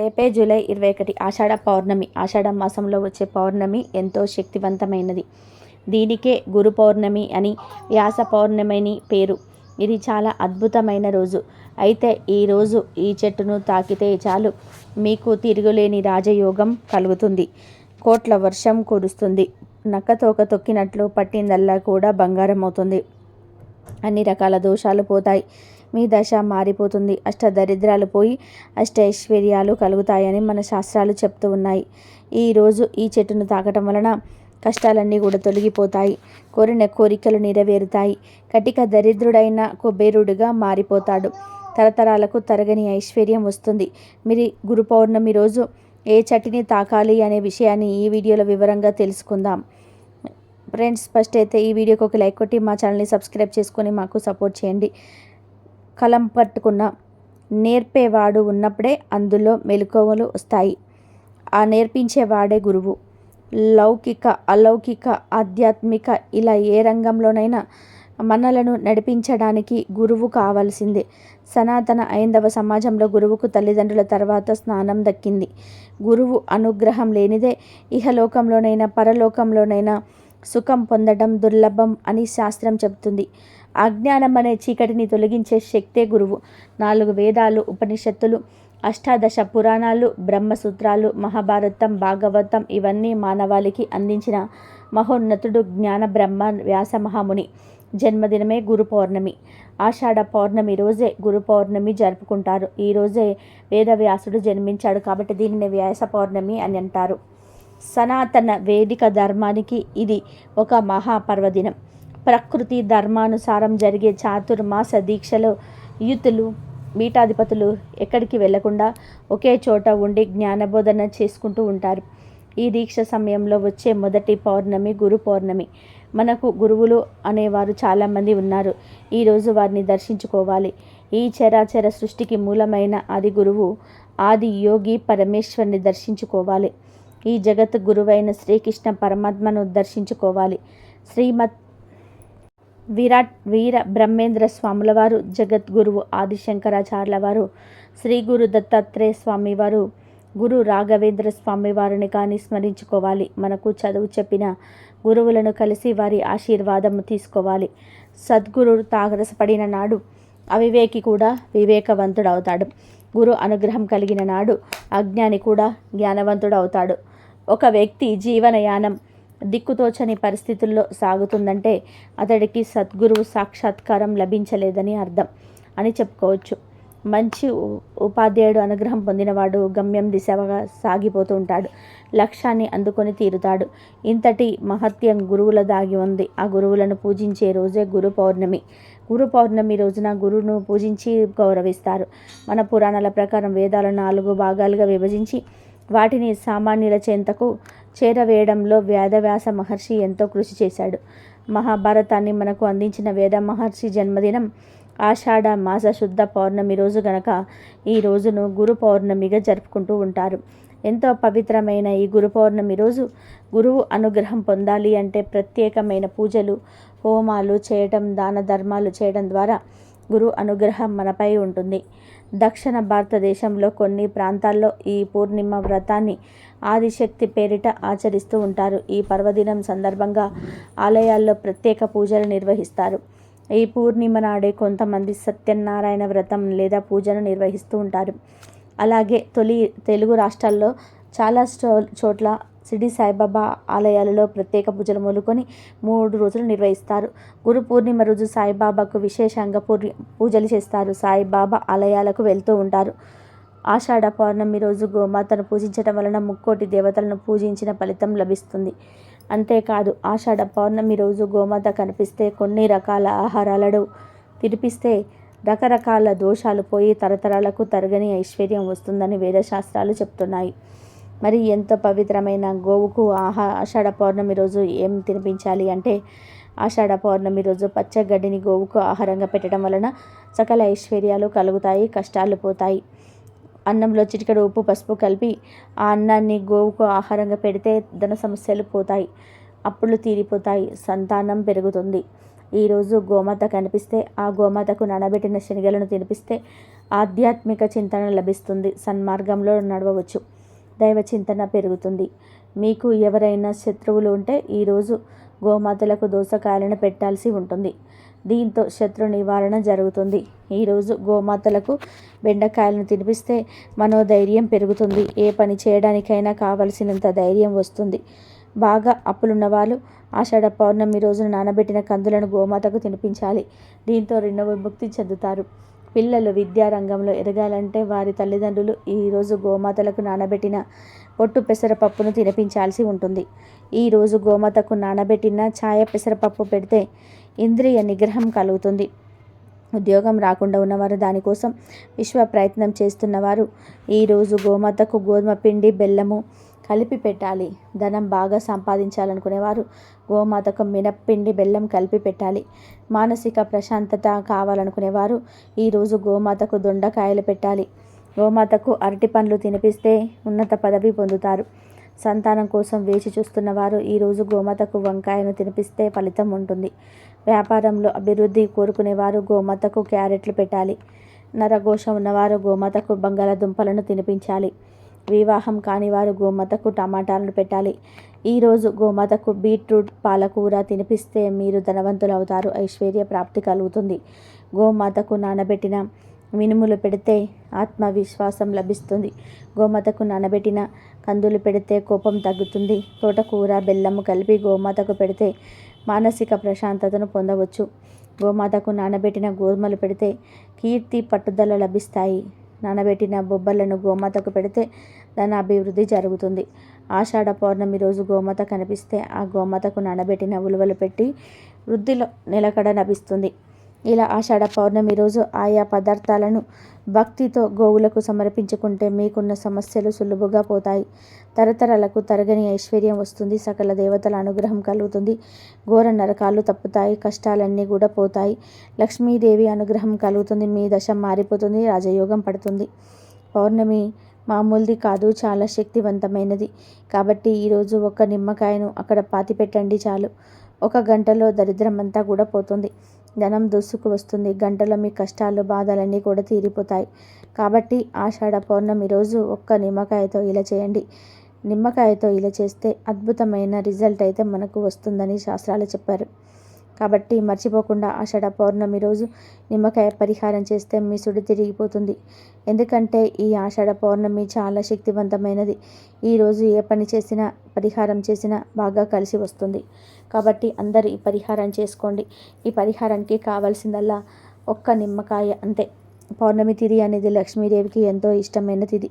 రేపే జూలై ఇరవై ఒకటి ఆషాఢ పౌర్ణమి ఆషాఢ మాసంలో వచ్చే పౌర్ణమి ఎంతో శక్తివంతమైనది. దీనికే గురు పౌర్ణమి అని వ్యాస పౌర్ణమి అని పేరు. ఇది చాలా అద్భుతమైన రోజు. అయితే ఈరోజు ఈ చెట్టును తాకితే చాలు. మీకు తిరుగులేని రాజయోగం కలుగుతుంది. కోట్ల వర్షం కురుస్తుంది. నక్కతోక తొక్కినట్లు పట్టిందల్లా కూడా బంగారం అవుతుంది అన్ని రకాల దోషాలు పోతాయి. మీ దశ మారిపోతుంది. అష్ట దరిద్రాలు పోయి అష్ట ఐశ్వర్యాలు కలుగుతాయని మన శాస్త్రాలు చెప్తూ ఉన్నాయి. ఈరోజు ఈ చెట్టును తాకటం వలన కష్టాలన్నీ కూడా తొలగిపోతాయి. కోరిన కోరికలు నెరవేరుతాయి. కటిక దరిద్రుడైన కుబేరుడుగా మారిపోతాడు. తరతరాలకు తరగని ఐశ్వర్యం వస్తుంది. మీరు గురు పౌర్ణమి రోజు ఏ చట్టిని తాకాలి అనే విషయాన్ని ఈ వీడియోలో వివరంగా తెలుసుకుందాం. ఫ్రెండ్స్ ఫస్ట్ అయితే ఈ వీడియోకి ఒక లైక్ కొట్టి మా ఛానల్ని సబ్స్క్రైబ్ చేసుకొని మాకు సపోర్ట్ చేయండి. కలం పట్టుకున్న నేర్పేవాడు ఉన్నప్పుడే అందులో మెలకువలు వస్తాయి. ఆ నేర్పించేవాడే గురువు. లౌకిక అలౌకిక ఆధ్యాత్మిక ఇలా ఏ రంగంలోనైనా మనలను నడిపించడానికి గురువు కావాల్సిందే. సనాతన ఐందవ సమాజంలో గురువుకు తల్లిదండ్రుల తర్వాత స్నానం దక్కింది. గురువు అనుగ్రహం లేనిదే ఇహలోకంలోనైనా పరలోకంలోనైనా సుఖం పొందడం దుర్లభం అని శాస్త్రం చెబుతుంది. అజ్ఞానం అనే చీకటిని తొలగించే శక్తే గురువు. నాలుగు వేదాలు ఉపనిషత్తులు అష్టాదశ పురాణాలు బ్రహ్మసూత్రాలు మహాభారతం భాగవతం ఇవన్నీ మానవాళికి అందించిన మహోన్నతుడు జ్ఞాన బ్రహ్మ వ్యాస మహాముని. జన్మదినమే గురు పౌర్ణమి. ఆషాఢ పౌర్ణమి రోజే గురు పౌర్ణమి జరుపుకుంటారు. ఈ రోజే వేదవ్యాసుడు జన్మించాడు కాబట్టి దీనిని వ్యాస పౌర్ణమి అని అంటారు. సనాతన వేదిక ధర్మానికి ఇది ఒక మహాపర్వదినం. ప్రకృతి ధర్మానుసారం జరిగే చాతుర్మాస దీక్షలో యూతులు పీఠాధిపతులు ఎక్కడికి వెళ్ళకుండా ఒకే చోట ఉండి జ్ఞానబోధన చేసుకుంటూ ఉంటారు. ఈ దీక్ష సమయంలో వచ్చే మొదటి పౌర్ణమి గురు పౌర్ణమి. మనకు గురువులు అనేవారు చాలామంది ఉన్నారు. ఈరోజు వారిని దర్శించుకోవాలి. ఈ చరాచర సృష్టికి మూలమైన ఆది గురువు ఆది యోగి పరమేశ్వరిని దర్శించుకోవాలి. ఈ జగత్ గురువైన శ్రీకృష్ణ పరమాత్మను దర్శించుకోవాలి. శ్రీమత్ విరాట్ వీర బ్రహ్మేంద్ర స్వాముల వారు జగద్గురువు ఆదిశంకరాచార్యుల వారు శ్రీ గురు దత్తాత్రేయ స్వామి వారు గురు రాఘవేంద్ర స్వామి వారిని కానీ స్మరించుకోవాలి. మనకు చదువు చెప్పిన గురువులను కలిసి వారి ఆశీర్వాదం తీసుకోవాలి. సద్గురు తాగరసపడిన నాడు అవివేకి కూడా వివేకవంతుడవుతాడు. గురు అనుగ్రహం కలిగిన నాడు అజ్ఞాని కూడా జ్ఞానవంతుడవుతాడు. ఒక వ్యక్తి జీవనయానం దిక్కుతోచని పరిస్థితుల్లో సాగుతుందంటే అతడికి సద్గురువు సాక్షాత్కారం లభించలేదని అర్థం అని చెప్పుకోవచ్చు. మంచి ఉపాధ్యాయుడు అనుగ్రహం పొందినవాడు గమ్యం దిశగా సాగిపోతూ ఉంటాడు. లక్ష్యాన్ని అందుకొని తీరుతాడు. ఇంతటి మహత్యం గురువుల దాగి ఉంది. ఆ గురువులను పూజించే రోజే గురు పౌర్ణమి. గురు పౌర్ణమి రోజున గురువును పూజించి గౌరవిస్తారు. మన పురాణాల ప్రకారం వేదాలను నాలుగు భాగాలుగా విభజించి వాటిని సామాన్యుల చెంతకు చేరవేయడంలో వేదవ్యాస మహర్షి ఎంతో కృషి చేశాడు. మహాభారతాన్ని మనకు అందించిన వేద మహర్షి జన్మదినం ఆషాఢ మాస శుద్ధ పౌర్ణమి రోజు గనక ఈ రోజును గురు పౌర్ణమిగా జరుపుకుంటూ ఉంటారు. ఎంతో పవిత్రమైన ఈ గురు పౌర్ణమి రోజు గురువు అనుగ్రహం పొందాలి అంటే ప్రత్యేకమైన పూజలు హోమాలు చేయటం దాన ధర్మాలు చేయడం ద్వారా గురు అనుగ్రహం మనపై ఉంటుంది. దక్షిణ భారతదేశంలో కొన్ని ప్రాంతాల్లో ఈ పూర్ణిమ వ్రతాన్ని ఆదిశక్తి పేరిట ఆచరిస్తూ ఉంటారు. ఈ పర్వదినం సందర్భంగా ఆలయాల్లో ప్రత్యేక పూజలు నిర్వహిస్తారు. ఈ పూర్ణిమ నాడే కొంతమంది సత్యనారాయణ వ్రతం లేదా పూజను నిర్వహిస్తూ ఉంటారు. అలాగే తొలి తెలుగు రాష్ట్రాల్లో చాలా చోట్ల సిడి సాయిబాబా ఆలయాలలో ప్రత్యేక పూజలు మొదలుకొని మూడు రోజులు నిర్వహిస్తారు. గురు పూర్ణిమ రోజు సాయిబాబాకు విశేషంగా పూర్ణి పూజలు చేస్తారు. సాయిబాబా ఆలయాలకు వెళ్తూ ఉంటారు. ఆషాఢ పౌర్ణమి రోజు గోమాతను పూజించడం వలన ముక్కోటి దేవతలను పూజించిన ఫలితం లభిస్తుంది. అంతేకాదు ఆషాఢ పౌర్ణమి రోజు గోమాత కనిపిస్తే కొన్ని రకాల ఆహారాలను తినిపిస్తే రకరకాల దోషాలు పోయి తరతరాలకు తరగని ఐశ్వర్యం వస్తుందని వేదశాస్త్రాలు చెప్తున్నాయి. మరి ఎంత పవిత్రమైన గోవుకు ఆహా ఆషాఢ పౌర్ణమి రోజు ఏం తినిపించాలి అంటే ఆషాఢ పౌర్ణమి రోజు పచ్చగడ్డిని గోవుకు ఆహారంగా పెట్టడం వలన సకల ఐశ్వర్యాలు కలుగుతాయి కష్టాలు పోతాయి. అన్నంలో చిటికెడు ఉప్పు పసుపు కలిపి ఆ అన్నాన్ని గోవుకు ఆహారంగా పెడితే ధన సమస్యలు పోతాయి అప్పులు తీరిపోతాయి సంతానం పెరుగుతుంది. ఈరోజు గోమాత కనిపిస్తే ఆ గోమాతకు నానబెట్టిన శనగలను తినిపిస్తే ఆధ్యాత్మిక చింతన లభిస్తుంది సన్మార్గంలో నడవవచ్చు. దైవ చింతన పెరుగుతుంది. మీకు ఎవరైనా శత్రువులు ఉంటే ఈరోజు గోమాతలకు దోసకాయలను పెట్టాల్సి ఉంటుంది. దీంతో శత్రు నివారణ జరుగుతుంది. ఈరోజు గోమాతలకు బెండకాయలను తినిపిస్తే మనోధైర్యం పెరుగుతుంది. ఏ పని చేయడానికైనా కావలసినంత ధైర్యం వస్తుంది. బాగా అప్పులున్న వాళ్ళు ఆషాఢ పౌర్ణమి రోజున నానబెట్టిన కందులను గోమాతకు తినిపించాలి. దీంతో రెండవ విముక్తి చెందుతారు. పిల్లలు విద్యారంగంలో ఎదగాలంటే వారి తల్లిదండ్రులు ఈరోజు గోమాతలకు నానబెట్టిన పొట్టు పెసరపప్పును తినిపించాల్సి ఉంటుంది. ఈరోజు గోమాతకు నానబెట్టిన ఛాయ పెసరపప్పు పెడితే ఇంద్రియ నిగ్రహం కలుగుతుంది. ఉద్యోగం రాకుండా ఉన్నవారు దానికోసం విశ్వ ప్రయత్నం చేస్తున్నవారు. ఈరోజు గోమాతకు గోధుమ పిండి బెల్లము కలిపి పెట్టాలి. ధనం బాగా సంపాదించాలనుకునేవారు గోమాతకు మినప్పిండి బెల్లం కలిపి పెట్టాలి. మానసిక ప్రశాంతత కావాలనుకునేవారు ఈరోజు గోమాతకు దొండకాయలు పెట్టాలి. గోమాతకు అరటి పండ్లు తినిపిస్తే ఉన్నత పదవి పొందుతారు. సంతానం కోసం వేచి చూస్తున్నవారు ఈరోజు గోమాతకు వంకాయను తినిపిస్తే ఫలితం ఉంటుంది. వ్యాపారంలో అభివృద్ధి కోరుకునేవారు గోమాతకు క్యారెట్లు పెట్టాలి. నరఘోష ఉన్నవారు గోమాతకు బంగాళదుంపలను తినిపించాలి. వివాహం కాని వారు గోమాతకు టమాటాలను పెట్టాలి. ఈరోజు గోమాతకు బీట్రూట్ పాలకూర తినిపిస్తే మీరు ధనవంతులు అవుతారు ఐశ్వర్య ప్రాప్తి కలుగుతుంది. గోమాతకు నానబెట్టిన మినుములు పెడితే ఆత్మవిశ్వాసం లభిస్తుంది. గోమాతకు నానబెట్టిన కందులు పెడితే కోపం తగ్గుతుంది. తోటకూర బెల్లము కలిపి గోమాతకు పెడితే మానసిక ప్రశాంతతను పొందవచ్చు. గోమాతకు నానబెట్టిన గోధుమలు పెడితే కీర్తి పట్టుదల లభిస్తాయి. నానబెట్టిన బొబ్బలను గోమాతకు పెడితే దాని అభివృద్ధి జరుగుతుంది. ఆషాఢ పౌర్ణమి రోజు గోమాత కనిపిస్తే ఆ గోమాతకు నానబెట్టిన ఉలువలు పెట్టి వృద్ధిలో నిలకడ లభిస్తుంది ఇలా ఆషాఢ పౌర్ణమి రోజు ఆయా పదార్థాలను భక్తితో గోవులకు సమర్పించుకుంటే మీకున్న సమస్యలు సులువుగా పోతాయి. తరతరాలకు తరగని ఐశ్వర్యం వస్తుంది. సకల దేవతల అనుగ్రహం కలుగుతుంది. ఘోర నరకాలు తప్పుతాయి. కష్టాలన్నీ కూడా పోతాయి. లక్ష్మీదేవి అనుగ్రహం కలుగుతుంది. మీ దశ మారిపోతుంది. రాజయోగం పడుతుంది. పౌర్ణమి మామూలుది కాదు. చాలా శక్తివంతమైనది. కాబట్టి ఈరోజు ఒక నిమ్మకాయను అక్కడ పాతి పెట్టండి చాలు. ఒక గంటలో దరిద్రమంతా కూడా పోతుంది. ధనం దూసుకు వస్తుంది. గంటలో మీ కష్టాలు బాధలన్నీ కూడా తీరిపోతాయి. కాబట్టి ఆషాఢ పౌర్ణమి రోజు ఒక్క నిమ్మకాయతో ఇలా చేయండి. నిమ్మకాయతో ఇలా చేస్తే అద్భుతమైన రిజల్ట్ అయితే మనకు వస్తుందని శాస్త్రాలు చెప్పారు. కాబట్టి మర్చిపోకుండా ఆషాఢ పౌర్ణమి రోజు నిమ్మకాయ పరిహారం చేస్తే మీ సుడి తిరిగిపోతుంది. ఎందుకంటే ఈ ఆషాఢ పౌర్ణమి చాలా శక్తివంతమైనది. ఈరోజు ఏ పని చేసినా పరిహారం చేసినా బాగా కలిసి వస్తుంది. కాబట్టి అందరూ ఈ పరిహారం చేసుకోండి. ఈ పరిహారానికి కావాల్సిందల్లా ఒక్క నిమ్మకాయ అంతే. పౌర్ణమి తిథి అనేది లక్ష్మీదేవికి ఎంతో ఇష్టమైన తిథి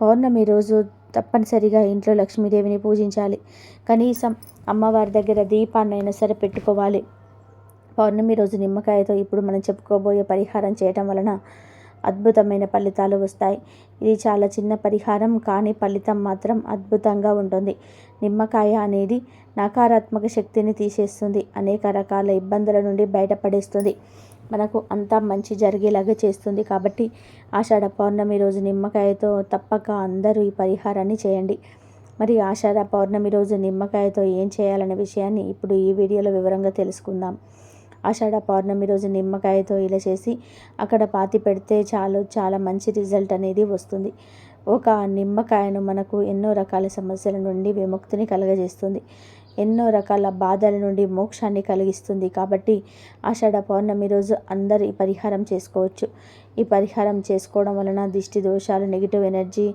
పౌర్ణమి రోజు తప్పనిసరిగా ఇంట్లో లక్ష్మీదేవిని పూజించాలి. కనీసం అమ్మవారి దగ్గర దీపాన్నైనా సరే పెట్టుకోవాలి. పౌర్ణమి రోజు నిమ్మకాయతో ఇప్పుడు మనం చెప్పుకోబోయే పరిహారం చేయటం వలన అద్భుతమైన ఫలితాలు వస్తాయి. ఇది చాలా చిన్న పరిహారం కానీ ఫలితం మాత్రం అద్భుతంగా ఉంటుంది. నిమ్మకాయ అనేది నకారాత్మక శక్తిని తీసేస్తుంది. అనేక రకాల ఇబ్బందుల నుండి బయటపడేస్తుంది. మనకు అంతా మంచి జరిగేలాగా చేస్తుంది. కాబట్టి ఆషాఢ పౌర్ణమి రోజు నిమ్మకాయతో తప్పక అందరూ ఈ పరిహారాన్ని చేయండి. మరి ఆషాఢ పౌర్ణమి రోజు నిమ్మకాయతో ఏం చేయాలనే విషయాన్ని ఇప్పుడు ఈ వీడియోలో వివరంగా తెలుసుకుందాం. ఆషాఢ పౌర్ణమి రోజు నిమ్మకాయతో ఇలా చేసి అక్కడ పాతి పెడితే చాలు చాలా మంచి రిజల్ట్ అనేది వస్తుంది. ఒక నిమ్మకాయను మనకు ఎన్నో రకాల సమస్యల నుండి విముక్తిని కలుగజేస్తుంది. ఎన్నో రకాల బాధల నుండి మోక్షాన్ని కలిగిస్తుంది. కాబట్టి ఆషాఢ పౌర్ణమి రోజు అందరు ఈ పరిహారం చేసుకోవచ్చు. ఈ పరిహారం చేసుకోవడం వలన దిష్టి దోషాలు నెగిటివ్ ఎనర్జీ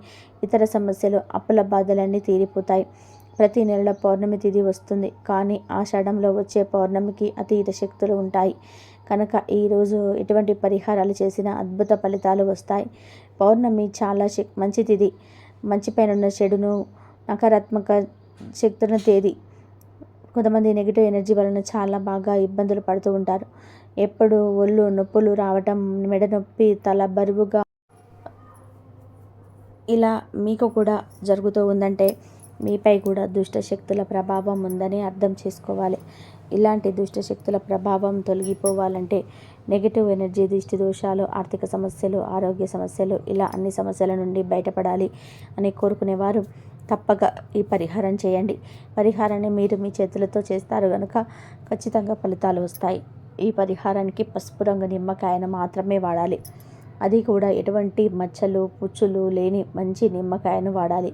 ఇతర సమస్యలు అప్పుల బాధలన్నీ తీరిపోతాయి. ప్రతి నెలలో పౌర్ణమి తిథి వస్తుంది. కానీ ఆషాఢంలో వచ్చే పౌర్ణమికి అతీత శక్తులు ఉంటాయి. కనుక ఈరోజు ఎటువంటి పరిహారాలు చేసినా అద్భుత ఫలితాలు వస్తాయి. పౌర్ణమి చాలా శక్ మంచి తిథి. మంచి పైన ఉన్న చెడును నకారాత్మక శక్తులను తేది. కొంతమంది నెగిటివ్ ఎనర్జీ వలన చాలా బాగా ఇబ్బందులు పడుతూ ఉంటారు. ఎప్పుడు ఒళ్ళు నొప్పులు రావటం మెడ నొప్పి తల బరువుగా ఇలా మీకు కూడా జరుగుతూ ఉందంటే మీపై కూడా దుష్ట శక్తుల ప్రభావం ఉందని అర్థం చేసుకోవాలి. ఇలాంటి దుష్ట శక్తుల ప్రభావం తొలగిపోవాలంటే నెగిటివ్ ఎనర్జీ దిష్టి దోషాలు ఆర్థిక సమస్యలు ఆరోగ్య సమస్యలు ఇలా అన్ని సమస్యల నుండి బయటపడాలి అని కోరుకునేవారు. తప్పక ఈ పరిహారం చేయండి. పరిహారాన్ని మీరు మీ చేతులతో చేస్తారు కనుక ఖచ్చితంగా ఫలితాలు వస్తాయి. ఈ పరిహారానికి పసుపు రంగు నిమ్మకాయను మాత్రమే వాడాలి. అది కూడా ఎటువంటి మచ్చలు పుచ్చులు లేని మంచి నిమ్మకాయను వాడాలి.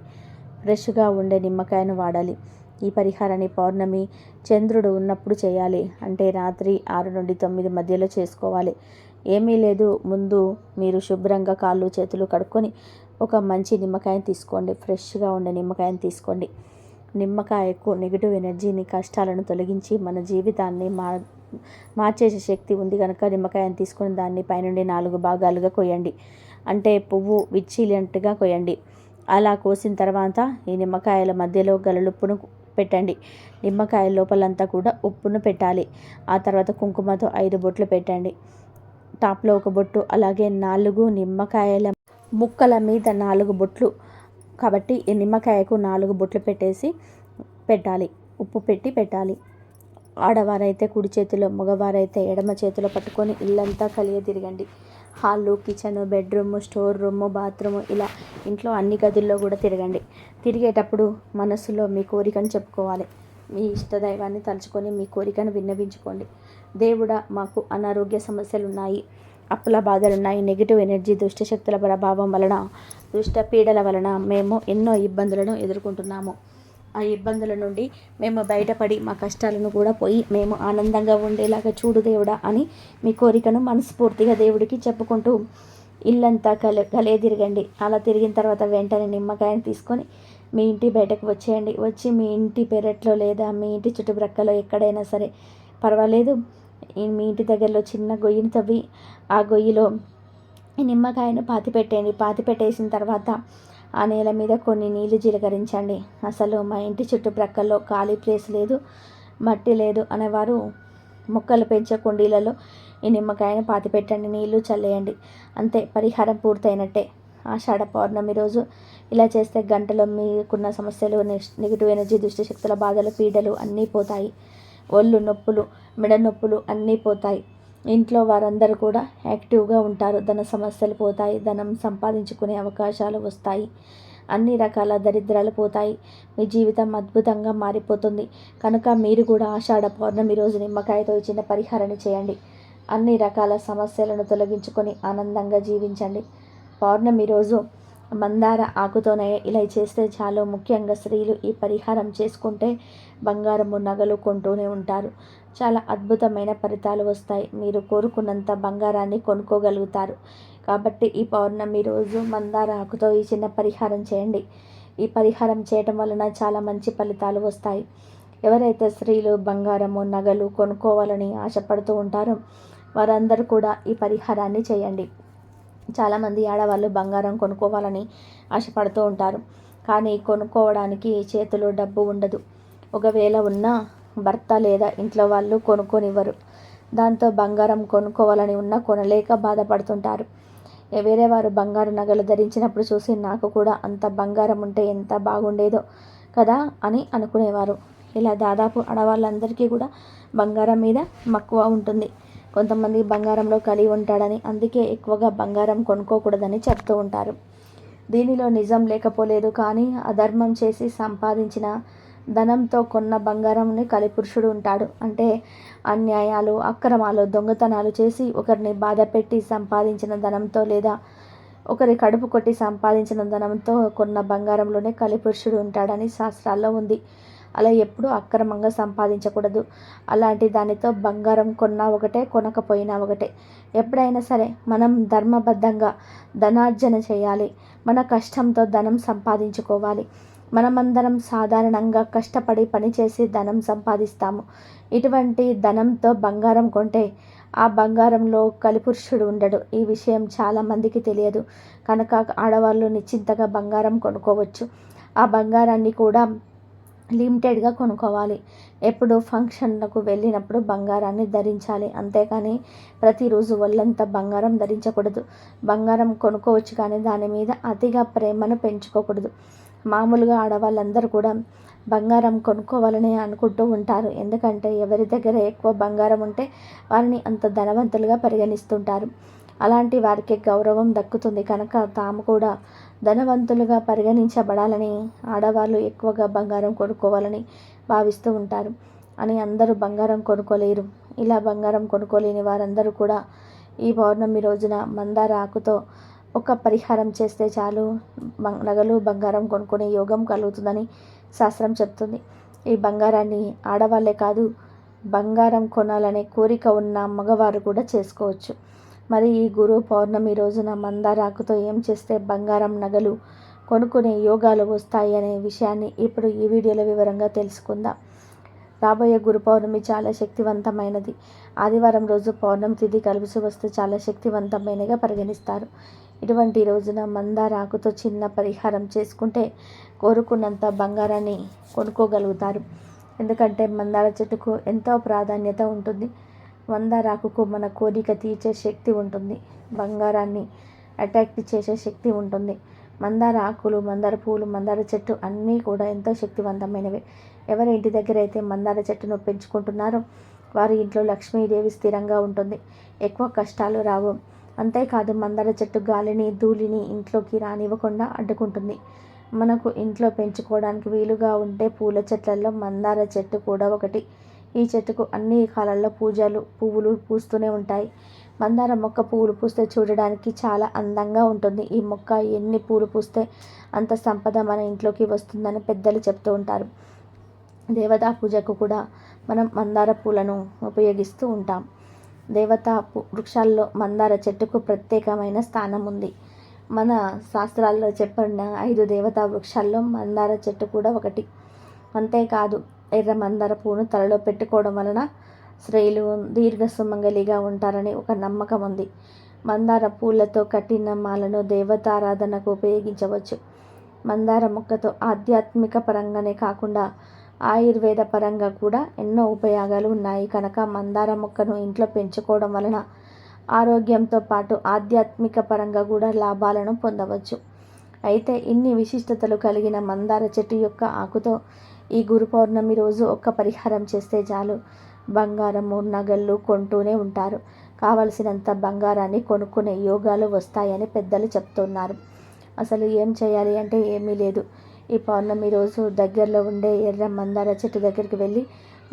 ఫ్రెష్గా ఉండే నిమ్మకాయను వాడాలి. ఈ పరిహారాన్ని పౌర్ణమి చంద్రుడు ఉన్నప్పుడు చేయాలి. అంటే రాత్రి ఆరు నుండి తొమ్మిది మధ్యలో చేసుకోవాలి. ఏమీ లేదు. ముందు మీరు శుభ్రంగా కాళ్ళు చేతులు కడుక్కొని ఒక మంచి నిమ్మకాయని తీసుకోండి. ఫ్రెష్గా ఉండే నిమ్మకాయని తీసుకోండి. నిమ్మకాయకు నెగిటివ్ ఎనర్జీని కష్టాలను తొలగించి మన జీవితాన్ని మా మార్చేసే శక్తి ఉంది కనుక నిమ్మకాయని తీసుకొని దాన్ని పైనుండి నాలుగు భాగాలుగా కొయ్యండి. అంటే పువ్వు విచ్చిలంటుగా కొయ్యండి. అలా కోసిన తర్వాత ఈ నిమ్మకాయల మధ్యలో గలలుప్పును పెట్టండి. నిమ్మకాయ లోపలంతా కూడా ఉప్పును పెట్టాలి. ఆ తర్వాత కుంకుమతో ఐదు బొట్లు పెట్టండి. టాప్లో ఒక బొట్టు అలాగే నాలుగు నిమ్మకాయల ముక్కల మీద నాలుగు బొట్లు. కాబట్టి ఈ నిమ్మకాయకు నాలుగు బొట్లు పెట్టేసి పెట్టాలి. ఉప్పు పెట్టి పెట్టాలి. ఆడవారైతే కుడి చేతిలో మగవారైతే ఎడమ చేతిలో పట్టుకొని ఇల్లంతా కలియ తిరగండి. Hall kitchen bedroom store room bathroom ఇలా ఇంట్లో అన్ని గదుల్లో కూడా తిరగండి. తిరిగేటప్పుడు మనసులో మీ కోరికను చెప్పుకోవాలి. మీ ఇష్టదైవాన్ని తలుచుకొని మీ కోరికను విన్నవించుకోండి. దేవుడా మాకు అనారోగ్య సమస్యలు ఉన్నాయి అప్పుల బాధలు ఉన్నాయి నెగిటివ్ ఎనర్జీ దుష్ట శక్తుల ప్రభావం వలన దుష్ట పీడల వలన మేము ఎన్నో ఇబ్బందులను ఎదుర్కొంటున్నాము. ఆ ఇబ్బందుల నుండి మేము బయటపడి మా కష్టాలను కూడా పోయి మేము ఆనందంగా ఉండేలాగా చూడు దేవుడా అని మీ కోరికను మనస్ఫూర్తిగా దేవుడికి చెప్పుకుంటూ ఇల్లంతా కల కలే తిరగండి అలా తిరిగిన తర్వాత వెంటనే నిమ్మకాయని తీసుకొని మీ ఇంటి బయటకు వచ్చేయండి. వచ్చి మీ ఇంటి పెరట్లో లేదా మీ ఇంటి చుట్టుప్రక్కల ఎక్కడైనా సరే పర్వాలేదు. మీ ఇంటి దగ్గరలో చిన్న గొయ్యిని తవ్వి ఆ గొయ్యిలో నిమ్మకాయను పాతి పెట్టేయండి పాతి పెట్టేసిన తర్వాత ఆ నేల మీద కొన్ని నీళ్ళు జీలకరించండి. అసలు మా ఇంటి చుట్టుప్రక్కల్లో ఖాళీ ప్లేస్ లేదు మట్టి లేదు అనేవారు మొక్కలు పెంచే కుండీలలో ఈ నిమ్మకాయను పాతి పెట్టండి నీళ్ళు చల్లేయండి. అంతే పరిహారం పూర్తయినట్టే. ఆషాఢ పౌర్ణమి రోజు ఇలా చేస్తే గంటలో మీకున్న సమస్యలు నెగిటివ్ ఎనర్జీ దుష్టి శక్తుల బాధలు పీడలు అన్నీ పోతాయి. ఒళ్ళు నొప్పులు మెడ నొప్పులు అన్నీ పోతాయి. ఇంట్లో వారందరూ కూడా యాక్టివ్గా ఉంటారు. ధన సమస్యలు పోతాయి. ధనం సంపాదించుకునే అవకాశాలు వస్తాయి. అన్ని రకాల దరిద్రాలు పోతాయి. మీ జీవితం అద్భుతంగా మారిపోతుంది. కనుక మీరు కూడా ఆషాఢ పౌర్ణమి రోజు నిమ్మకాయతో ఇచ్చిన పరిహారాన్ని చేయండి. అన్ని రకాల సమస్యలను తొలగించుకొని ఆనందంగా జీవించండి. పౌర్ణమి రోజు మందార ఆకుతోనే ఇలా చేస్తే చాలు. ముఖ్యంగా స్త్రీలు ఈ పరిహారం చేసుకుంటే బంగారము నగలు కొంటూనే ఉంటారు. చాలా అద్భుతమైన ఫలితాలు వస్తాయి. మీరు కోరుకున్నంత బంగారాన్ని కొనుక్కోగలుగుతారు. కాబట్టి ఈ పౌర్ణమి రోజు మందార ఆకుతో ఈ చిన్న పరిహారం చేయండి. ఈ పరిహారం చేయటం వలన చాలా మంచి ఫలితాలు వస్తాయి. ఎవరైతే స్త్రీలు బంగారము నగలు కొనుక్కోవాలని ఆశపడుతూ ఉంటారో వారందరూ కూడా ఈ పరిహారాన్ని చేయండి. చాలామంది ఆడవాళ్ళు బంగారం కొనుక్కోవాలని ఆశపడుతూ ఉంటారు. కానీ కొనుక్కోవడానికి చేతిలో డబ్బు ఉండదు. ఒకవేళ ఉన్న భర్త లేదా ఇంట్లో వాళ్ళు కొనుక్కొనివ్వరు. దాంతో బంగారం కొనుక్కోవాలని ఉన్నా కొనలేక బాధపడుతుంటారు. వేరే వారు బంగారు నగలు ధరించినప్పుడు చూసి నాకు కూడా అంత బంగారం ఉంటే ఎంత బాగుండేదో కదా అని అనుకునేవారు. ఇలా దాదాపు ఆడవాళ్ళందరికీ కూడా బంగారం మీద మక్కువ ఉంటుంది. కొంతమంది బంగారంలో కలిగి ఉంటాడని అందుకే ఎక్కువగా బంగారం కొనుక్కోకూడదని చెప్తూ ఉంటారు. దీనిలో నిజం లేకపోలేదు కానీ అధర్మం చేసి సంపాదించిన ధనంతో కొన్న బంగారంని కలిపురుషుడు ఉంటాడు. అంటే అన్యాయాలు అక్రమాలు దొంగతనాలు చేసి ఒకరిని బాధ పెట్టి సంపాదించిన ధనంతో లేదా ఒకరి కడుపు కొట్టి సంపాదించిన ధనంతో కొన్న బంగారంలోనే కలిపురుషుడు ఉంటాడని శాస్త్రాల్లో ఉంది. అలా ఎప్పుడూ అక్రమంగా సంపాదించకూడదు. అలాంటి దానితో బంగారం కొన్నా ఒకటే కొనకపోయినా ఒకటే. ఎప్పుడైనా సరే మనం ధర్మబద్ధంగా ధనార్జన చేయాలి. మన కష్టంతో ధనం సంపాదించుకోవాలి. మనమందరం సాధారణంగా కష్టపడి పనిచేసి ధనం సంపాదిస్తాము. ఇటువంటి ధనంతో బంగారం కొంటే ఆ బంగారంలో కలిపురుషుడు ఉండడు. ఈ విషయం చాలామందికి తెలియదు. కనుక ఆడవాళ్ళు నిశ్చింతగా బంగారం కొనుక్కోవచ్చు. ఆ బంగారాన్ని కూడా లిమిటెడ్గా కొనుక్కోవాలి. ఎప్పుడు ఫంక్షన్లకు వెళ్ళినప్పుడు బంగారాన్ని ధరించాలి. అంతేకాని ప్రతిరోజు ఒళ్ళంతా బంగారం ధరించకూడదు. బంగారం కొనుక్కోవచ్చు కానీ దాని మీద అతిగా ప్రేమను పెంచుకోకూడదు. మామూలుగా ఆడవాళ్ళందరూ కూడా బంగారం కొనుక్కోవాలని అనుకుంటూ ఉంటారు. ఎందుకంటే ఎవరి దగ్గర ఎక్కువ బంగారం ఉంటే వారిని అంత ధనవంతులుగా పరిగణిస్తుంటారు. అలాంటి వారికి గౌరవం దక్కుతుంది. కనుక తాము కూడా ధనవంతులుగా పరిగణించబడాలని ఆడవాళ్ళు ఎక్కువగా బంగారం కొనుక్కోవాలని భావిస్తూ ఉంటారు. అని అందరూ బంగారం కొనుక్కోలేరు. ఇలా బంగారం కొనుక్కోలేని వారందరూ కూడా ఈ పౌర్ణమి రోజున మందార ఆకుతో ఒక పరిహారం చేస్తే చాలు. నగలు బంగారం కొనుక్కునే యోగం కలుగుతుందని శాస్త్రం చెప్తుంది. ఈ బంగారాన్ని ఆడవాళ్ళే కాదు బంగారం కొనాలనే కోరిక ఉన్న మగవారు కూడా చేసుకోవచ్చు. మరి ఈ గురు పౌర్ణమి రోజున మందారాకుతో ఏం చేస్తే బంగారం నగలు కొనుక్కునే యోగాలు వస్తాయి అనే విషయాన్ని ఇప్పుడు ఈ వీడియోలో వివరంగా తెలుసుకుందాం. రాబోయే గురు పౌర్ణమి చాలా శక్తివంతమైనది. ఆదివారం రోజు పౌర్ణమి తిథి కలిసి వస్తే చాలా శక్తివంతమైనగా పరిగణిస్తారు. ఇటువంటి రోజున మందార ఆకుతో చిన్న పరిహారం చేసుకుంటే కోరుకున్నంత బంగారాన్ని కొనుక్కోగలుగుతారు. ఎందుకంటే మందార చెట్టుకు ఎంతో ప్రాధాన్యత ఉంటుంది. మందారాకుకు మన కోరిక తీర్చే శక్తి ఉంటుంది. బంగారాన్ని అట్రాక్ట్ చేసే శక్తి ఉంటుంది. మందార ఆకులు మందార పూలు మందార చెట్టు అన్నీ కూడా ఎంతో శక్తివంతమైనవి. ఎవరి ఇంటి దగ్గర అయితే మందార చెట్టును పెంచుకుంటున్నారో వారి ఇంట్లో లక్ష్మీదేవి స్థిరంగా ఉంటుంది. ఎక్కువ కష్టాలు రావు. అంతేకాదు మందార చెట్టు గాలిని ధూళిని ఇంట్లోకి రానివ్వకుండా అడ్డుకుంటుంది. మనకు ఇంట్లో పెంచుకోవడానికి వీలుగా ఉంటే పూల చెట్లలో మందార చెట్టు కూడా ఒకటి. ఈ చెట్టుకు అన్ని కాలాల్లో పూజలు పువ్వులు పూస్తూనే ఉంటాయి. మందార మొక్క పువ్వులు పూస్తే చూడడానికి చాలా అందంగా ఉంటుంది. ఈ మొక్క ఎన్ని పూలు పూస్తే అంత సంపద మన ఇంట్లోకి వస్తుందని పెద్దలు చెప్తూ ఉంటారు. దేవతా పూజకు కూడా మనం మందార పూలను ఉపయోగిస్తూ ఉంటాం. దేవతా వృక్షాల్లో మందార చెట్టుకు ప్రత్యేకమైన స్థానం ఉంది మన శాస్త్రాల్లో చెప్పిన ఐదు దేవతా వృక్షాల్లో మందార చెట్టు కూడా ఒకటి. అంతేకాదు ఎర్ర మందార పువ్వును తలలో పెట్టుకోవడం వలన స్త్రీలు దీర్ఘ సుమంగలిగా ఉంటారని ఒక నమ్మకం ఉంది మందార పూలతో కట్టిన మాలను దేవతారాధనకు ఉపయోగించవచ్చు. మందార మొక్కతో ఆధ్యాత్మిక పరంగానే కాకుండా ఆయుర్వేద పరంగా కూడా ఎన్నో ఉపయోగాలు ఉన్నాయి. కనుక మందార మొక్కను ఇంట్లో పెంచుకోవడం వలన ఆరోగ్యంతో పాటు ఆధ్యాత్మిక పరంగా కూడా లాభాలను పొందవచ్చు. అయితే ఇన్ని విశిష్టతలు కలిగిన మందార చెట్టు యొక్క ఆకుతో ఈ గురు పౌర్ణమి రోజు ఒక్క పరిహారం చేస్తే చాలు. బంగారము నగళ్ళు కొంటూనే ఉంటారు. కావలసినంత బంగారాన్ని కొనుక్కునే యోగాలు వస్తాయని పెద్దలు చెప్తున్నారు. అసలు ఏం చేయాలి అంటే ఏమీ లేదు. ఈ పౌర్ణమి రోజు దగ్గరలో ఉండే ఎర్ర మందార చెట్టు దగ్గరికి వెళ్ళి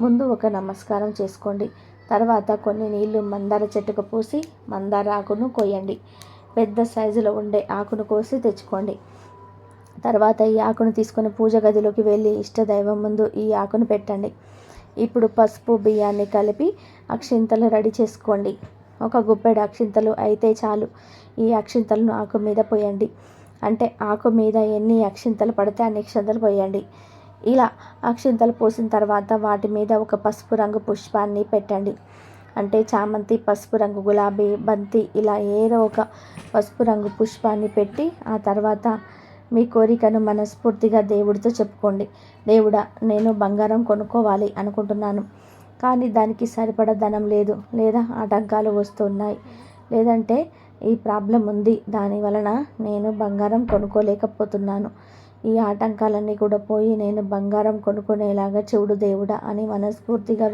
ముందు ఒక నమస్కారం చేసుకోండి. తర్వాత కొన్ని నీళ్ళు మందార చెట్టుకు పూసి మందార ఆకును కొయ్యండి. పెద్ద సైజులో ఉండే ఆకును కోసి తెచ్చుకోండి. తర్వాత ఈ ఆకును తీసుకొని పూజ గదిలోకి వెళ్ళి ఇష్టదైవం ముందు ఈ ఆకును పెట్టండి. ఇప్పుడు పసుపు బియ్యాన్ని కలిపి అక్షింతలు రెడీ చేసుకోండి. ఒక గుప్పెడు అక్షింతలు అయితే చాలు. ఈ అక్షింతలను ఆకు మీద పోయండి. అంటే ఆకు మీద ఎన్ని అక్షింతలు పడితే అన్ని అక్షింతలు పోయండి. ఇలా అక్షింతలు పోసిన తర్వాత వాటి మీద ఒక పసుపు రంగు పుష్పాన్ని పెట్టండి. అంటే చామంతి పసుపు రంగు గులాబీ బంతి ఇలా ఏదో ఒక పసుపు రంగు పుష్పాన్ని పెట్టి ఆ తర్వాత మీ కోరికను మనస్ఫూర్తిగా దేవుడితో చెప్పుకోండి. దేవుడా నేను బంగారం కొనుక్కోవాలి అనుకుంటున్నాను. కానీ దానికి సరిపడ ధనం లేదు. లేదా ఆటంకాలు వస్తున్నాయి. లేదంటే ఈ ప్రాబ్లం ఉంది. దాని వలన నేను బంగారం కొనుక్కోలేకపోతున్నాను. ఈ ఆటంకాలన్నీ కూడా పోయి నేను బంగారం కొనుక్కునేలాగా చెవుడు దేవుడా అని మనస్ఫూర్తిగా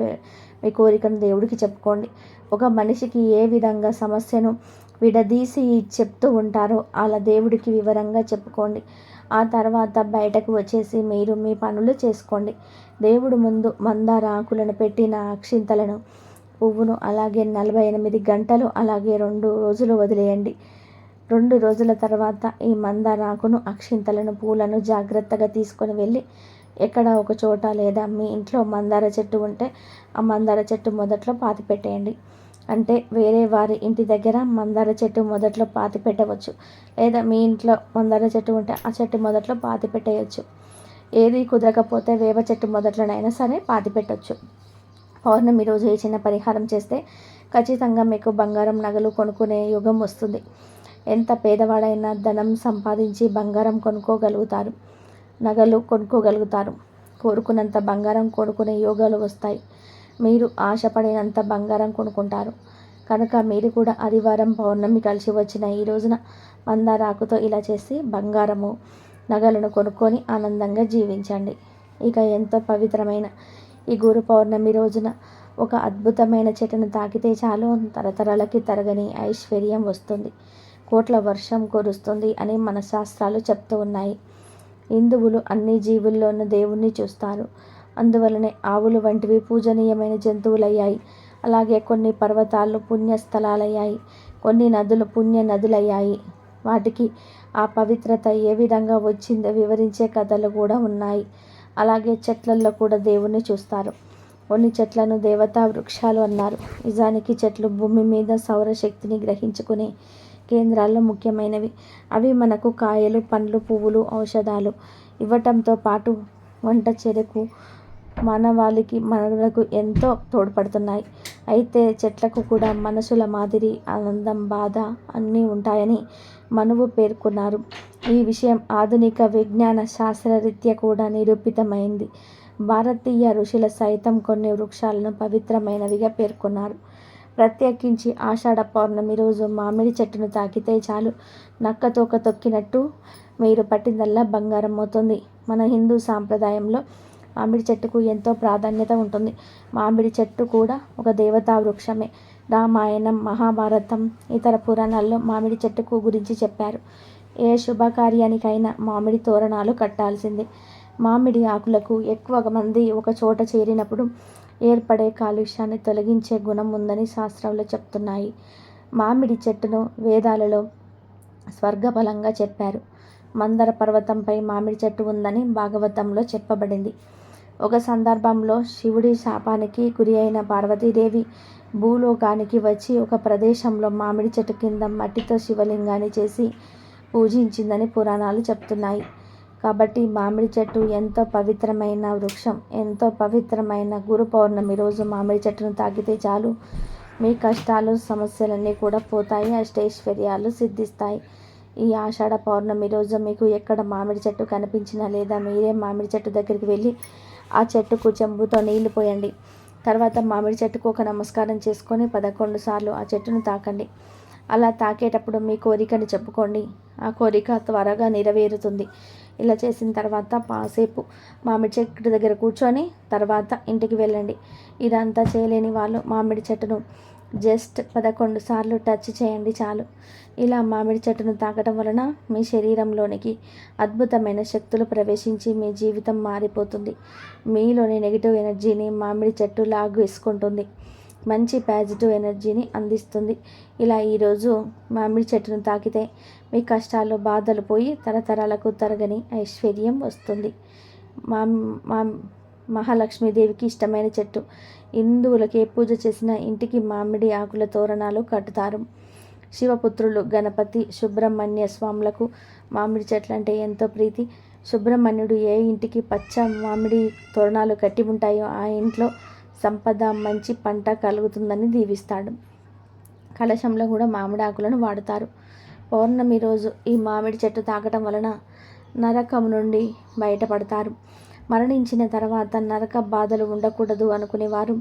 మీ కోరికను దేవుడికి చెప్పుకోండి. ఒక మనిషికి ఏ విధంగా సమస్యను విడదీసి చెప్తూ ఉంటారో అలా దేవుడికి వివరంగా చెప్పుకోండి. ఆ తర్వాత బయటకు వచ్చేసి మీరు మీ పనులు చేసుకోండి. దేవుడు ముందు మందార ఆకులను పెట్టిన అక్షింతలను పువ్వును అలాగే నలభై ఎనిమిది గంటలు అలాగే రెండు రోజులు వదిలేయండి. రెండు రోజుల తర్వాత ఈ మందారాకును అక్షింతలను పూలను జాగ్రత్తగా తీసుకొని వెళ్ళి ఎక్కడ ఒక చోట లేదా మీ ఇంట్లో మందార చెట్టు ఉంటే ఆ మందార చెట్టు మొదట్లో పాతి పెట్టేయండి. అంటే వేరే వారి ఇంటి దగ్గర మందార చెట్టు మొదట్లో పాతి పెట్టవచ్చు. లేదా మీ ఇంట్లో మందార చెట్టు ఉంటే ఆ చెట్టు మొదట్లో పాతి పెట్టేయచ్చు. ఏది కుదరకపోతే వేప చెట్టు మొదట్లోనైనా సరే పాతి పెట్టవచ్చు పౌర్ణమి రోజు ఏ చిన్న పరిహారం చేస్తే ఖచ్చితంగా మీకు బంగారం నగలు కొనుక్కునే యుగం వస్తుంది. ఎంత పేదవాడైనా ధనం సంపాదించి బంగారం కొనుక్కోగలుగుతారు నగలు కొనుక్కోగలుగుతారు. కోరుకున్నంత బంగారం కొనుక్కునే యోగాలు వస్తాయి. మీరు ఆశపడినంత బంగారం కొనుక్కుంటారు. కనుక మీరు కూడా ఆదివారం పౌర్ణమి కలిసి వచ్చిన ఈ రోజున మందారాకుతో ఇలా చేసి బంగారము నగలను కొనుక్కొని ఆనందంగా జీవించండి. ఇక ఎంతో పవిత్రమైన ఈ గురు పౌర్ణమి రోజున ఒక అద్భుతమైన చెట్టును తాకితే చాలు. తరతరాలకి తరగని ఐశ్వర్యం వస్తుంది. కోట్ల వర్షం కురుస్తుంది అని మన శాస్త్రాలు చెప్తూ ఉన్నాయి. హిందువులు అన్ని జీవుల్లోనూ దేవుణ్ణి చూస్తారు. అందువలనే ఆవులు వంటివి పూజనీయమైన జంతువులయ్యాయి. అలాగే కొన్ని పర్వతాలు పుణ్యస్థలాలయ్యాయి. కొన్ని నదులు పుణ్య నదులయ్యాయి. వాటికి ఆ పవిత్రత ఏ విధంగా వచ్చిందో వివరించే కథలు కూడా ఉన్నాయి. అలాగే చెట్లల్లో కూడా దేవుణ్ణి చూస్తారు. కొన్ని చెట్లను దేవతా వృక్షాలు అన్నారు. నిజానికి చెట్లు భూమి మీద సౌరశక్తిని గ్రహించుకునే కేంద్రాల్లో ముఖ్యమైనవి. అవి మనకు కాయలు పండ్లు పువ్వులు ఔషధాలు ఇవ్వటంతో పాటు వంట చెరకు మానవాళికి మనలకు ఎంతో తోడ్పడుతున్నాయి. అయితే చెట్లకు కూడా మనసుల మాదిరి ఆనందం బాధ అన్నీ ఉంటాయని మనువు పేర్కొన్నారు. ఈ విషయం ఆధునిక విజ్ఞాన శాస్త్రరీత్యా కూడా నిరూపితమైంది. భారతీయ ఋషుల సైతం కొన్ని వృక్షాలను పవిత్రమైనవిగా పేర్కొన్నారు. ప్రత్యేకించి ఆషాఢ పౌర్ణమి రోజు మామిడి చెట్టును తాకితే చాలు. నక్కతోక తొక్కినట్టు మీరు పట్టిందల్లా బంగారం అవుతుంది మన హిందూ సాంప్రదాయంలో మామిడి చెట్టుకు ఎంతో ప్రాధాన్యత ఉంటుంది. మామిడి చెట్టు కూడా ఒక దేవతా వృక్షమే. రామాయణం మహాభారతం ఇతర పురాణాల్లో మామిడి చెట్టుకు గురించి చెప్పారు. ఏ శుభకార్యానికైనా మామిడి తోరణాలు కట్టాల్సిందే. మామిడి ఆకులకు ఎక్కువ మంది ఒక చోట చేరినప్పుడు ఏర్పడే కాలుష్యాన్ని తొలగించే గుణం ఉందని శాస్త్రాలు చెప్తున్నాయి. మామిడి చెట్టును వేదాలలో స్వర్గఫలంగా చెప్పారు. మందర పర్వతంపై మామిడి చెట్టు ఉందని భాగవతంలో చెప్పబడింది. ఒక సందర్భంలో శివుడి శాపానికి గురి అయిన పార్వతీదేవి భూలోకానికి వచ్చి ఒక ప్రదేశంలో మామిడి చెట్టు కింద మట్టితో శివలింగాన్ని చేసి పూజించిందని పురాణాలు చెప్తున్నాయి. కాబట్టి మామిడి చెట్టు ఎంతో పవిత్రమైన వృక్షం ఎంతో పవిత్రమైన గురు పౌర్ణమి రోజు మామిడి చెట్టును తాకితే చాలు. మీ కష్టాలు సమస్యలన్నీ కూడా పోతాయి అష్టైశ్వర్యాలు సిద్ధిస్తాయి. ఈ ఆషాఢ పౌర్ణమి రోజు మీకు ఎక్కడ మామిడి చెట్టు కనిపించినా లేదా మీరే మామిడి చెట్టు దగ్గరికి వెళ్ళి ఆ చెట్టుకు చెంబుతో నీళ్ళు పోయండి. తర్వాత మామిడి చెట్టుకు ఒక నమస్కారం చేసుకొని పదకొండు సార్లు ఆ చెట్టును తాకండి. అలా తాకేటప్పుడు మీ కోరికని చెప్పుకోండి. ఆ కోరిక త్వరగా నెరవేరుతుంది. ఇలా చేసిన తర్వాత పాసేపు మామిడి చెట్టు దగ్గర కూర్చొని తర్వాత ఇంటికి వెళ్ళండి. ఇదంతా చేయలేని వాళ్ళు మామిడి చెట్టును జస్ట్ పదకొండు సార్లు టచ్ చేయండి చాలు. ఇలా మామిడి చెట్టును తాకటం వలన మీ శరీరంలోనికి అద్భుతమైన శక్తులు ప్రవేశించి మీ జీవితం మారిపోతుంది. మీలోని నెగిటివ్ ఎనర్జీని మామిడి చెట్టు లాగేసుకుంటుంది. మంచి పాజిటివ్ ఎనర్జీని అందిస్తుంది. ఇలా ఈరోజు మామిడి చెట్టును తాకితే మీ కష్టాలు బాధలు పోయి తరతరాలకు తరగని ఐశ్వర్యం వస్తుంది. మా మా మహాలక్ష్మీదేవికి ఇష్టమైన చెట్టు. హిందువులకి పూజ చేసిన ఇంటికి మామిడి ఆకుల తోరణాలు కట్టుతారు. శివపుత్రులు గణపతి సుబ్రహ్మణ్య స్వాములకు మామిడి చెట్లు అంటే ఎంతో ప్రీతి. సుబ్రహ్మణ్యుడు ఏ ఇంటికి పచ్చ మామిడి తోరణాలు కట్టి ఉంటాయో ఆ ఇంట్లో సంపద మంచి పంట కలుగుతుందని దీవిస్తాడు. కలశంలో కూడా మామిడి ఆకులను వాడతారు. పౌర్ణమి రోజు ఈ మామిడి చెట్టు తాకటం వలన నరకం నుండి బయటపడతారు. మరణించిన తర్వాత నరక బాధలు ఉండకూడదు అనుకునేవారు.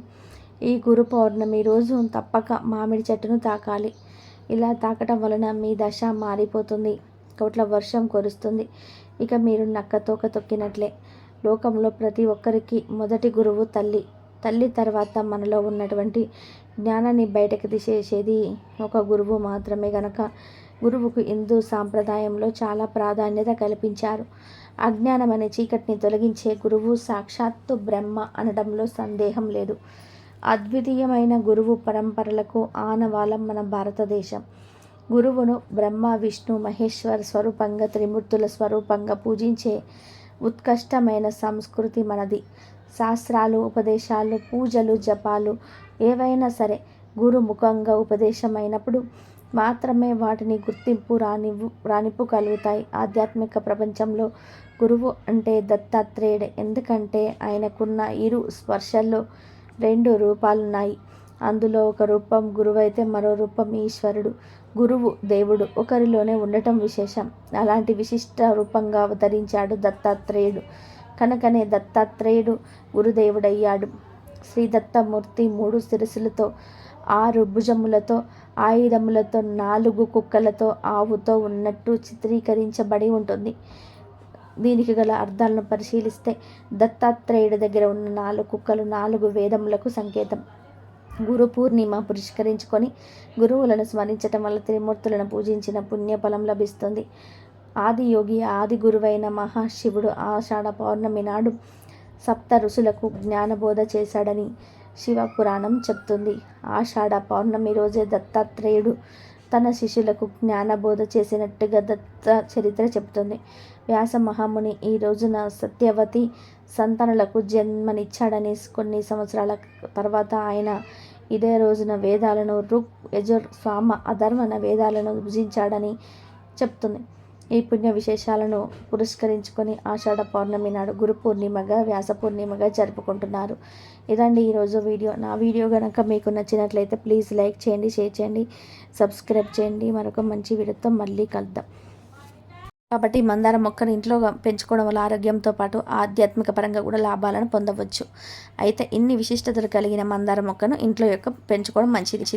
ఈ గురు పౌర్ణమి రోజు తప్పక మామిడి చెట్టును తాకాలి. ఇలా తాకటం వలన మీ దశ మారిపోతుంది. కోట్ల వర్షం కురుస్తుంది. ఇక మీరు నక్క తోక తొక్కినట్లే. లోకంలో ప్రతి ఒక్కరికి మొదటి గురువు తల్లి. తల్లి తర్వాత మనలో ఉన్నటువంటి జ్ఞానాన్ని బయటకు తీసేసేది ఒక గురువు మాత్రమే గనక గురువుకు హిందూ సాంప్రదాయంలో చాలా ప్రాధాన్యత కల్పించారు. అజ్ఞానం అనే చీకటిని తొలగించే గురువు సాక్షాత్తు బ్రహ్మ అనడంలో సందేహం లేదు. అద్వితీయమైన గురువు పరంపరలకు ఆనవాలం మన భారతదేశం. గురువును బ్రహ్మ విష్ణు మహేశ్వర స్వరూపంగా త్రిమూర్తుల స్వరూపంగా పూజించే ఉత్కష్టమైన సంస్కృతి మనది. శాస్త్రాలు ఉపదేశాలు పూజలు జపాలు ఏవైనా సరే గురుముఖంగా ఉపదేశమైనప్పుడు మాత్రమే వాటిని గుర్తింపు రానివ్వు రానిప్పు కలుగుతాయి. ఆధ్యాత్మిక ప్రపంచంలో గురువు అంటే దత్తాత్రేయుడు. ఎందుకంటే ఆయనకున్న ఇరు స్పర్శల్లో రెండు రూపాలున్నాయి. అందులో ఒక రూపం గురువైతే మరో రూపం ఈశ్వరుడు గురువు దేవుడు. ఒకరిలోనే ఉండటం విశేషం. అలాంటి విశిష్ట రూపంగా అవతరించాడు దత్తాత్రేయుడు. కనుకనే దత్తాత్రేయుడు గురుదేవుడయ్యాడు. శ్రీ దత్తమూర్తి మూడు శిరసులతో ఆరు భుజములతో ఆయుధములతో నాలుగు కుక్కలతో ఆవుతో ఉన్నట్టు చిత్రీకరించబడి ఉంటుంది. దీనికి గల అర్థాలను పరిశీలిస్తే దత్తాత్రేయుడి దగ్గర ఉన్న నాలుగు కుక్కలు నాలుగు వేదములకు సంకేతం. గురు పూర్ణిమ పురస్కరించుకొని గురువులను స్మరించటం వల్ల త్రిమూర్తులను పూజించిన పుణ్యఫలం లభిస్తుంది. ఆది యోగి ఆది గురువైన మహాశివుడు ఆషాఢ పౌర్ణమి నాడు సప్త ఋషులకు జ్ఞానబోధ చేశాడని శివపురాణం చెప్తుంది. ఆషాఢ పౌర్ణమి రోజే దత్తాత్రేయుడు తన శిష్యులకు జ్ఞానబోధ చేసినట్టుగా దత్త చరిత్ర చెబుతుంది వ్యాస మహాముని ఈ రోజున సత్యవతి సంతానులకు జన్మనిచ్చాడని కొన్ని సంవత్సరాల తర్వాత ఆయన ఇదే రోజున వేదాలను రుక్ యజుర్ స్వామ అధర్వణ వేదాలను విభజించాడని చెప్తుంది. ఈ పుణ్య విశేషాలను పురస్కరించుకొని ఆషాఢ పౌర్ణమి నాడు గురు పూర్ణిమగా వ్యాస పూర్ణిమగా జరుపుకుంటున్నారు. ఇదండి ఈరోజు వీడియో. నా వీడియో కనుక మీకు నచ్చినట్లయితే ప్లీజ్ లైక్ చేయండి షేర్ చేయండి సబ్స్క్రైబ్ చేయండి. మరొక మంచి వీడియోతో మళ్ళీ కలుద్దాం. కాబట్టి మందార మొక్కను ఇంట్లో పెంచుకోవడం వల్ల ఆరోగ్యంతో పాటు ఆధ్యాత్మిక పరంగా కూడా లాభాలను పొందవచ్చు. అయితే ఇన్ని విశిష్టతలు కలిగిన మందార మొక్కను ఇంట్లో యొక్క పెంచుకోవడం మంచిది.